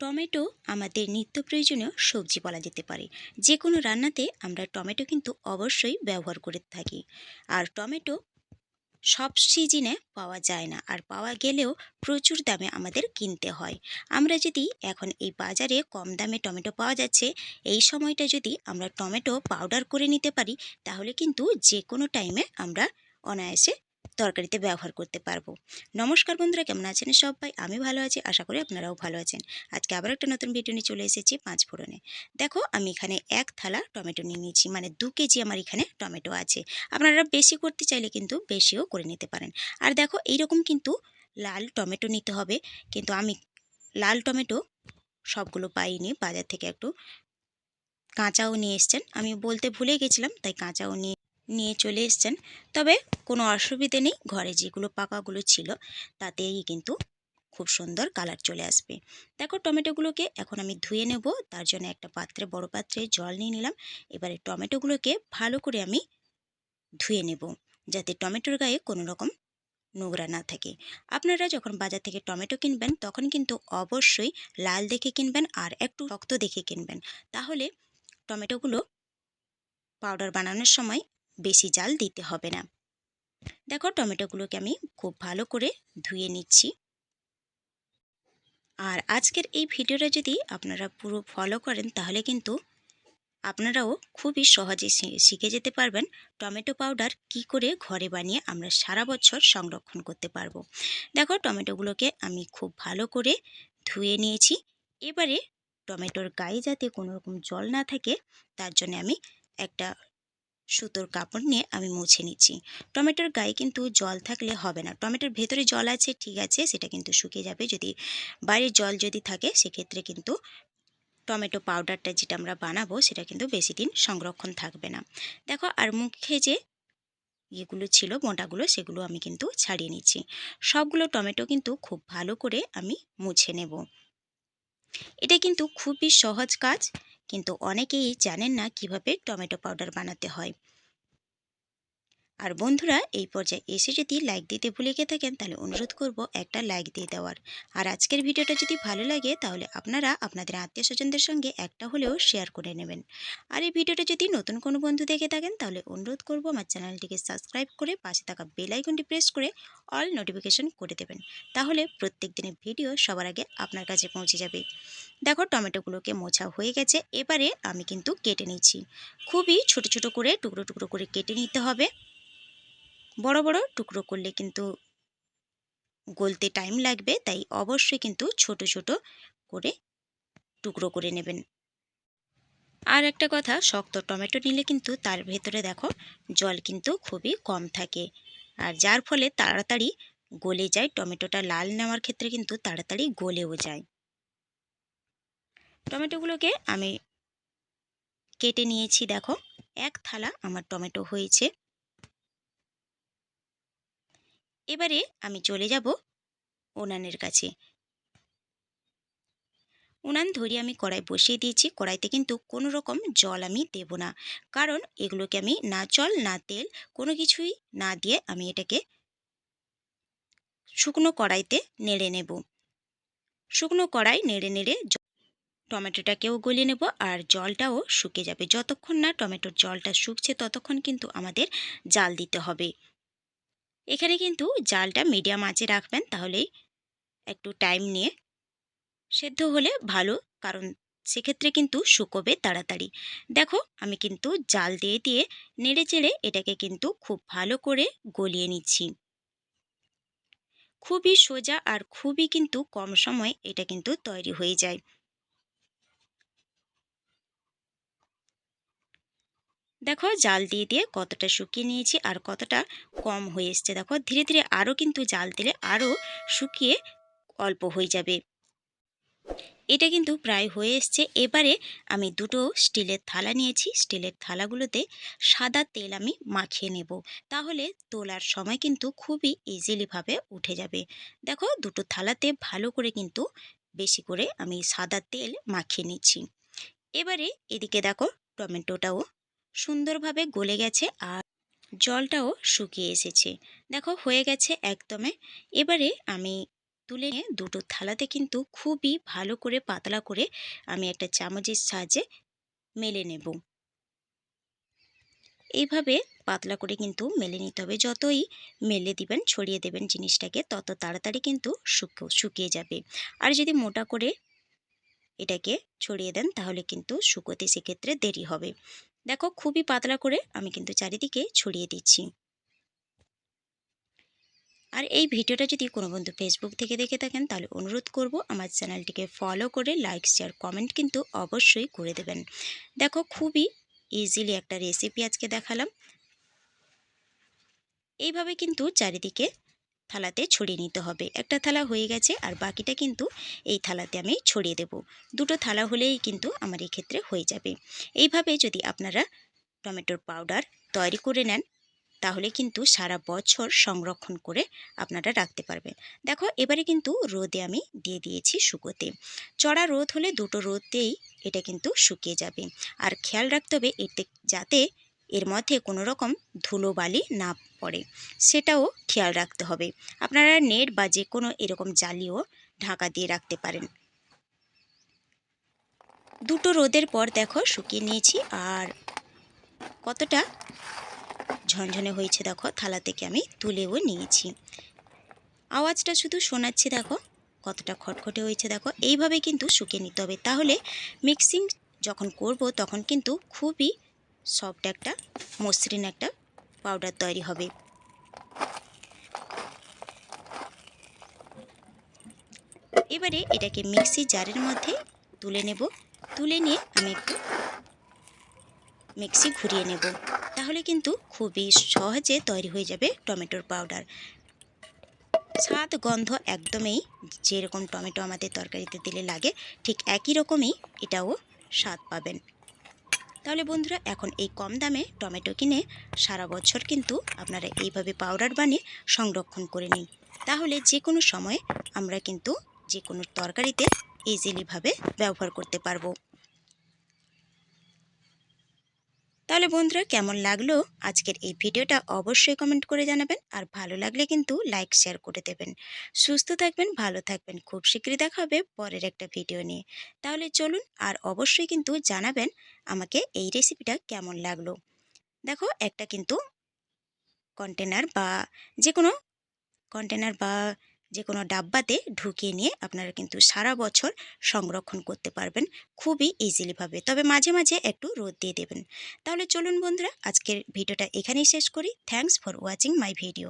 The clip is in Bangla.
টমেটো আমাদের নিত্য প্রয়োজনীয় সবজি বলা যেতে পারে। যে কোনো রান্নাতে আমরা টমেটো কিন্তু অবশ্যই ব্যবহার করে থাকি। আর টমেটো সব সিজনে পাওয়া যায় না। আর পাওয়া গেলেও প্রচুর দামে আমাদের কিনতে হয়। আমরা যদি এখন এই বাজারে কম দামে টমেটো পাওয়া যাচ্ছে, এই সময়টা যদি আমরা টমেটো পাউডার করে নিতে পারি, তাহলে কিন্তু যে কোনো টাইমে আমরা অনায়াসে তরকারিতে ব্যবহার করতে পারব। নমস্কার বন্ধুরা, কেমন আছেন সবাই? আমি ভালো আছি, আশা করি আপনারাও ভালো আছেন। আজকে আবার একটা নতুন ভিডিও নিয়ে চলে এসেছি পাঁচ ফোড়নে। দেখো, আমি এখানে এক থালা টমেটো নিয়ে নিয়েছি মানে দু কেজি আমার এখানে টমেটো আছে। আপনারা বেশি করতে চাইলে কিন্তু বেশিও করে নিতে পারেন। আর দেখো, এইরকম কিন্তু লাল টমেটো নিতে হবে, কিন্তু আমি লাল টমেটো সবগুলো পাইনি, বাজার থেকে একটু কাঁচাও নিয়ে এসছেন। আমি বলতে ভুলে গেছিলাম, তাই কাঁচাও নিয়ে নিয়ে চলে এসছেন। তবে কোনো অসুবিধে নেই, ঘরে যেগুলো পাকাগুলো ছিল তাতেই কিন্তু খুব সুন্দর কালার চলে আসবে। দেখো টমেটোগুলোকে এখন আমি ধুয়ে নেব, তার জন্য একটা পাত্রে, বড় পাত্রে জল নিয়ে নিলাম। এবারে টমেটোগুলোকে ভালো করে আমি ধুয়ে নেব, যাতে টমেটোর গায়ে কোনো রকম নোংরা না থাকে। আপনারা যখন বাজার থেকে টমেটো কিনবেন, তখন কিন্তু অবশ্যই লাল দেখে কিনবেন আর একটু রক্ত দেখে কিনবেন। তাহলে টমেটোগুলো পাউডার বানানোর সময় বেশি জাল দিতে হবে না। দেখো টমেটোগুলোকে আমি খুব ভালো করে ধুয়ে নিচ্ছি। আর আজকের এই ভিডিওটা যদি আপনারা পুরো ফলো করেন, তাহলে কিন্তু আপনারাও খুবই সহজে শিখে যেতে পারবেন টমেটো পাউডার কি করে ঘরে বানিয়ে আমরা সারা বছর সংরক্ষণ করতে পারব। দেখো টমেটোগুলোকে আমি খুব ভালো করে ধুয়ে নিয়েছি। এবারে টমেটোর গায়ে যাতে কোনো রকম জল না থাকে, তার জন্য আমি একটা সুতোর কাপড় নিয়ে আমি মুছে নিচ্ছি। টমেটোর গায়ে কিন্তু জল থাকলে হবে না। টমেটোর ভেতরে জল আছে, ঠিক আছে, সেটা কিন্তু শুকিয়ে যাবে। যদি বাইরের জল যদি থাকে, সেক্ষেত্রে কিন্তু টমেটো পাউডারটা যেটা আমরা বানাবো, সেটা কিন্তু বেশি দিন সংরক্ষণ থাকবে না। দেখো, আর মুখে যে ইয়েগুলো ছিল, মোটাগুলো, সেগুলো আমি কিন্তু ছাড়িয়ে নিচ্ছি। সবগুলো টমেটো কিন্তু খুব ভালো করে আমি মুছে নেব। এটা কিন্তু খুবই সহজ কাজ। কিন্তু অনেকেই জানেন না কীভাবে টমেটো পাউডার বানাতে হয়। আর বন্ধুরা, এই পর্যায়ে এসে যদি লাইক দিতে ভুলে গিয়ে থাকেন, তাহলে অনুরোধ করব একটা লাইক দিয়ে দেওয়ার। আর আজকের ভিডিওটা যদি ভালো লাগে, তাহলে আপনারা আপনাদের আত্মীয় স্বজনদের সঙ্গে একটা হলেও শেয়ার করে নেবেন। আর এই ভিডিওটা যদি নতুন কোনো বন্ধু দেখে থাকেন, তাহলে অনুরোধ করব আমার চ্যানেলটিকে সাবস্ক্রাইব করে পাশে থাকা বেল আইকনটি প্রেস করে অল নোটিফিকেশন করে দেবেন। তাহলে প্রত্যেক দিনের ভিডিও সবার আগে আপনার কাছে পৌঁছে যাবে। দেখো, টমেটোগুলোকে মোছা হয়ে গেছে, এবারে আমি কিন্তু কেটে নিচ্ছি। খুবই ছোট ছোট করে, টুকরো টুকরো করে কেটে নিতে হবে। বড় বড় টুকরো করলে কিন্তু গলতে টাইম লাগবে, তাই অবশ্যই কিন্তু ছোট ছোট করে টুকরো করে নেবেন। আর একটা কথা, শক্ত টমেটো নিলে কিন্তু তার ভেতরে দেখো জল কিন্তু খুবই কম থাকে। আর যার ফলে তাড়াতাড়ি গলে যায়, টমেটোটা লাল নেওয়ার ক্ষেত্রে কিন্তু তাড়াতাড়ি গলেও যায়। টমেটোগুলোকে আমি কেটে নিয়েছি, দেখো, এক থালা আমার টমেটো হয়েছে। এবারে আমি চলে যাব উনানের কাছে। উনান ধরিয়ে আমি কড়াই বসিয়ে দিয়েছি। কড়াইতে কিন্তু কোনো রকম জল আমি দেব না। কারণ এগুলোকে আমি না জল, না তেল, কোনো কিছুই না দিয়ে আমি এটাকে শুকনো কড়াইতে নেড়ে নেব। শুকনো কড়াই নেড়ে নেড়ে টমেটোটাকেও গলিয়ে নেব আর জলটাও শুকে যাবে। যতক্ষণ না টমেটোর জলটা শুকছে ততক্ষণ কিন্তু আমাদের জাল দিতে হবে। এখানে কিন্তু জালটা মিডিয়াম আঁচে রাখবেন তাহলেই একটু টাইম নিয়ে সেদ্ধ হলে ভালো, কারণ সেক্ষেত্রে কিন্তু শুকোবে তাড়াতাড়ি। দেখো, আমি কিন্তু জাল দিয়ে দিয়ে নেড়ে চেড়ে এটাকে কিন্তু খুব ভালো করে গলিয়ে নিচ্ছি। খুবই সোজা আর খুবই কিন্তু কম সময় এটা কিন্তু তৈরি হয়ে যায়। দেখো জাল দিয়ে দিয়ে কতটা শুকিয়ে নিয়েছি আর কতটা কম হয়ে এসছে। দেখো ধীরে ধীরে আরও কিন্তু জাল দিলে আরও শুকিয়ে অল্প হয়ে যাবে। এটা কিন্তু প্রায় হয়ে এসছে। এবারে আমি দুটো স্টিলের থালা নিয়েছি। স্টিলের থালাগুলোতে সাদা তেল আমি মাখিয়ে নেব। তাহলে তোলার সময় কিন্তু খুবই ইজিলিভাবে উঠে যাবে। দেখো দুটো থালাতে ভালো করে কিন্তু বেশি করে আমি সাদা তেল মাখিয়ে নিচ্ছি। এবারে এদিকে দেখো টমেটোটাও সুন্দরভাবে গলে গেছে আর জলটাও শুকিয়ে এসেছে। দেখো, হয়ে গেছে একদমে। এবারে আমি তুলে নিয়ে দুটো থালাতে কিন্তু খুবই ভালো করে পাতলা করে আমি একটা চামচের সাহায্যে মেলে নেব। এইভাবে পাতলা করে কিন্তু মেলে নিতে হবে। যতই মেলে দিবেন, ছড়িয়ে দেবেন জিনিসটাকে, তত তাড়াতাড়ি কিন্তু শুকো, শুকিয়ে যাবে। আর যদি মোটা করে এটাকে ছড়িয়ে দেন, তাহলে কিন্তু শুকোতে সেক্ষেত্রে দেরি হবে। দেখো খুবই পাতলা করে আমি কিন্তু চারিদিকে ছড়িয়ে দিচ্ছি। আর এই ভিডিওটা যদি কোনো বন্ধু ফেসবুক থেকে দেখে থাকেন, তাহলে অনুরোধ করব আমার চ্যানেলটিকে ফলো করে লাইক শেয়ার কমেন্ট কিন্তু অবশ্যই করে দেবেন। দেখো খুবই ইজিলি একটা রেসিপি আজকে দেখালাম। এইভাবে কিন্তু চারিদিকে থালাতে ছড়িয়ে নিতে হবে। একটা থালা হয়ে গেছে আর বাকিটা কিন্তু এই থালাতে আমি ছড়িয়ে দেব। দুটো থালা হলেই কিন্তু আমার এই ক্ষেত্রে হয়ে যাবে। এইভাবে যদি আপনারা টমেটোর পাউডার তৈরি করে নেন, তাহলে কিন্তু সারা বছর সংরক্ষণ করে আপনারা রাখতে পারবেন। দেখো, এবারে কিন্তু রোদে আমি দিয়ে দিয়েছি শুকোতে। চড়া রোদ হলে দুটো রোদেই এটা কিন্তু শুকিয়ে যাবে। আর খেয়াল রাখতে হবে এতে যাতে এর মধ্যে কোনো রকম ধুলোবালি না পড়ে। সেটাও খেয়াল রাখতে হবে। আপনারা নেট বা যে কোনো এরকম জালিও ঢাকা দিয়ে রাখতে পারেন। দুটো রোদের পর দেখো শুকিয়ে নিয়েছি আর কতটা ঝনঝনে হয়েছে দেখো থালা থেকে আমি তুলেও নিয়েছি। আওয়াজটা শুধু শোনাচ্ছি দেখো কতটা খটখটে হয়েছে দেখো। এইভাবে কিন্তু শুকিয়ে নিতে হবে। তাহলে মিক্সিং যখন করব তখন কিন্তু খুবই সফট একটা মসৃণ একটা পাউডার তৈরি হবে। এবারে এটাকে মিক্সি জারের মধ্যে তুলে নেব। তুলে নিয়ে আমি একটু মিক্সি ঘুরিয়ে নেব। তাহলে কিন্তু খুবই সহজে তৈরি হয়ে যাবে টমেটোর পাউডার। স্বাদ, গন্ধ একদমই যেরকম টমেটো আমাদের তরকারিতে দিলে লাগে, ঠিক একই রকমই এটাও স্বাদ পাবেন। তাহলে বন্ধুরা, এখন এই কম দামে টমেটো কিনে সারা বছর কিন্তু আপনারা এইভাবে পাউডার বানিয়ে সংরক্ষণ করে নিন। তাহলে যে কোনো সময় আমরা কিন্তু যে কোনো তরকারিতে ইজিলিভাবে ব্যবহার করতে পারব। তাহলে বন্ধুরা কেমন লাগল? আজকের এই ভিডিওটা অবশ্যই কমেন্ট করে জানাবেন আর ভালো লাগলে কিন্তু লাইক শেয়ার করে দেবেন। সুস্থ থাকবেন, ভালো থাকবেন। খুব শীঘ্রই দেখা হবে পরের একটা ভিডিও নিয়ে। তাহলে চলুন আর অবশ্যই কিন্তু জানাবেন আমাকে এই রেসিপিটা কেমন লাগল। দেখো একটা কিন্তু কন্টেনার বা যে কোনো কন্টেনার বা যে কোনো ডাব্বাতে ঢুকিয়ে নিয়ে আপনারা কিন্তু সারা বছর সংরক্ষণ করতে পারবেন খুবই ইজিলিভাবে তবে মাঝে মাঝে একটু রোদ দিয়ে দেবেন। তাহলে চলুন বন্ধুরা, আজকের ভিডিওটা এখানেই শেষ করি। Thanks for watching my video